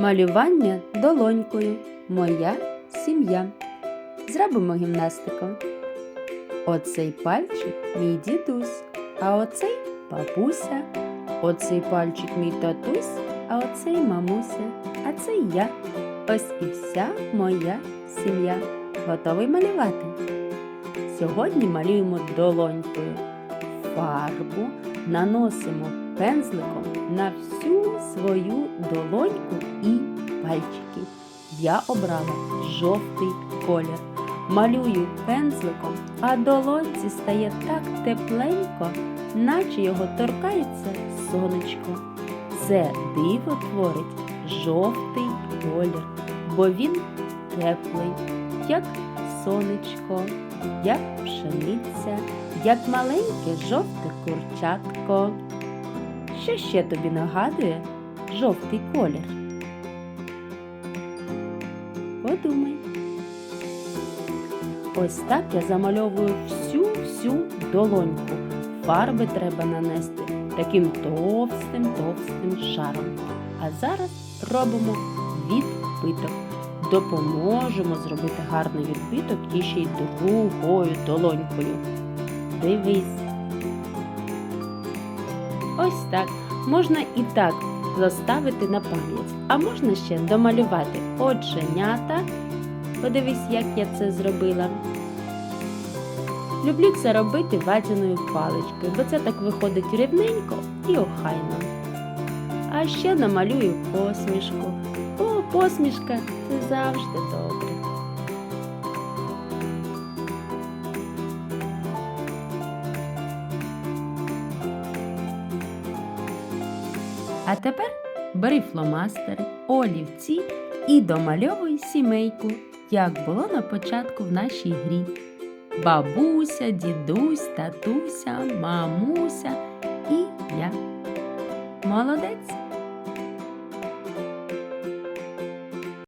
Малювання долонькою. Моя сім'я. Зробимо гімнастику. Оцей пальчик мій дідусь, а оцей бабуся. Оцей пальчик мій татусь, а оцей мамуся, а це я. Ось і вся моя сім'я. Готовий малювати? Сьогодні малюємо долонькою. Фарбу наносимо пензликом на всю свою долоньку і пальчики. Я обрала жовтий колір. Малюю пензликом, а долонці стає так тепленько, наче його торкається сонечко. Це диво творить жовтий колір, бо він теплий, як сонечко, як пшениця, як маленьке жовте курчатко. Що ще тобі нагадує жовтий колір? Подумай. Ось так я замальовую всю-всю долоньку. Фарби треба нанести таким товстим товстим шаром. А зараз робимо відбиток. Допоможемо зробити гарний відбиток і ще й другою долонькою. Дивись. Ось так. Можна і так заставити на пам'ять, а можна ще домалювати оченята. Подивись, як я це зробила. Люблю це робити ватяною паличкою, бо це так виходить рівненько і охайно. А ще намалюю посмішку. О, посмішка це завжди добре. А тепер бери фломастери, олівці і домальовуй сімейку, як було на початку в нашій грі. Бабуся, дідусь, татуся, мамуся і я. Молодець!